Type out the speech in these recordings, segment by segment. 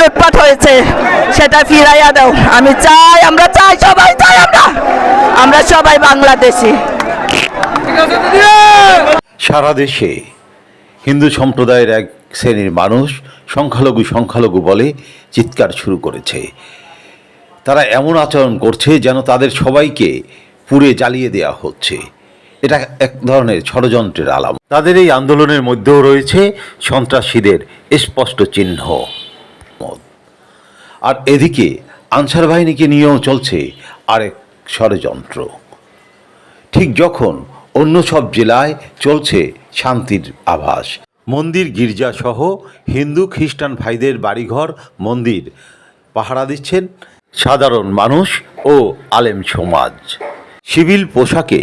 লুটপাট হয়েছে, সেটা ফিরাইয়া দাও। আমি চাই, আমরা চাই, সবাই চাই আমরা। আমরা সবাই বাংলাদেশি। সারা দেশে হিন্দু সম্প্রদায়ের এক শ্রেণির মানুষ সংখ্যালঘু সংখ্যালঘু বলে চিৎকার শুরু করেছে। তারা এমন আচরণ করছে যেন তাদের সবাইকে পুড়ে জ্বালিয়ে দেওয়া হচ্ছে। এটা এক ধরনের ষড়যন্ত্রের আলাম তাদের এই আন্দোলনের মধ্যেও রয়েছে সন্ত্রাসীদের স্পষ্ট চিহ্ন। আর এদিকে আনসার বাহিনীকে নিয়েও চলছে আরেক ষড়যন্ত্র। ঠিক যখন অন্য সব জেলায় চলছে শান্তির আভাস, মন্দির, গির্জা সহ হিন্দু, খ্রিস্টান ভাইদের বাড়িঘর, মন্দির পাহারা দিচ্ছেন সাধারণ মানুষ ও আলেম সমাজ। সিভিল পোশাকে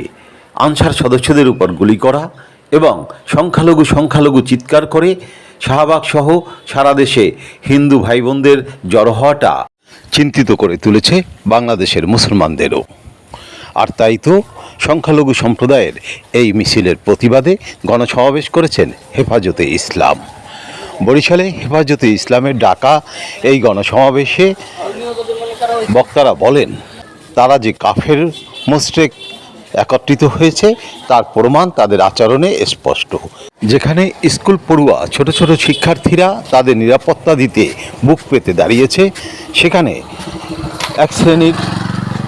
আনসার সদস্যদের উপর গুলি করা এবং সংখ্যালঘু সংখ্যালঘু চিৎকার করে শাহবাগ সহ সারা দেশে হিন্দু ভাই বোনদের জড়ো হওয়াটা চিন্তিত করে তুলেছে বাংলাদেশের মুসলমানদেরও। আর তাই তো সংখ্যালঘু সম্প্রদায়ের এই মিছিলের প্রতিবাদে গণসমাবেশ করেছেন হেফাজতে ইসলাম। বরিশালে হেফাজতে ইসলামের ডাকা এই গণসমাবেশে বক্তারা বলেন, তারা যে কাফের মোস্টেক একত্রিত হয়েছে, তার প্রমাণ তাদের আচরণে স্পষ্ট। যেখানে স্কুল পড়ুয়া, ছোট ছোট শিক্ষার্থীরা তাদের নিরাপত্তা দিতে বুক পেতে দাঁড়িয়েছে, সেখানে এক শ্রেণির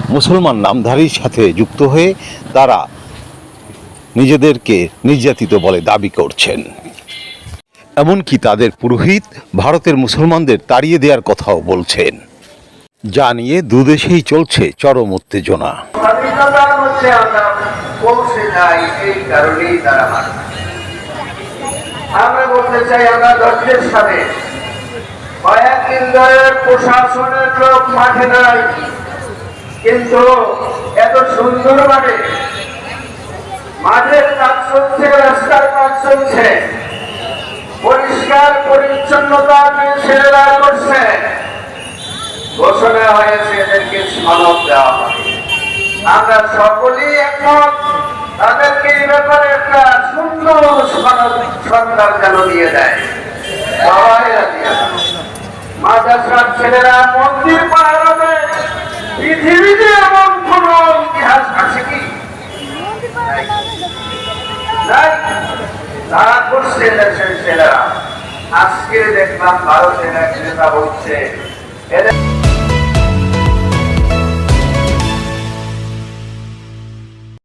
মুসলমান নামধারীর সাথে যুক্ত হয়ে তারা নিজেদেরকে নির্যাতিত বলে দাবি করছেন। এমনকি তাদের পুরোহিত ভারতের মুসলমানদের তাড়িয়ে দেওয়ার কথাও বলছেন। যা নিয়ে দুদেশেই চলছে চরম উত্তেজনা। মানে। কিন্তু এত মাঠের কাজ চলছে, রাস্তার কাজ চলছে, পরিষ্কার, পরিচ্ছন্নতা ছেলেরা করছে। ঘোষণা হয়েছে এদেরকে সনদ দেওয়া হবে। আমরা সকলেই একমত, তাদেরকে এই ব্যাপারে একটা সুন্দর সনদ সরকার যেন দিয়ে দেয়। সবাই মাদ্রাসার ছেলেরা মন্দির পাহাড়ে পৃথিবীতে এমন কোন ইতিহাস আছে কি? তারা করছে দেশের ছেলেরা, আজকে দেখলাম ভারতের এক নেতা এদের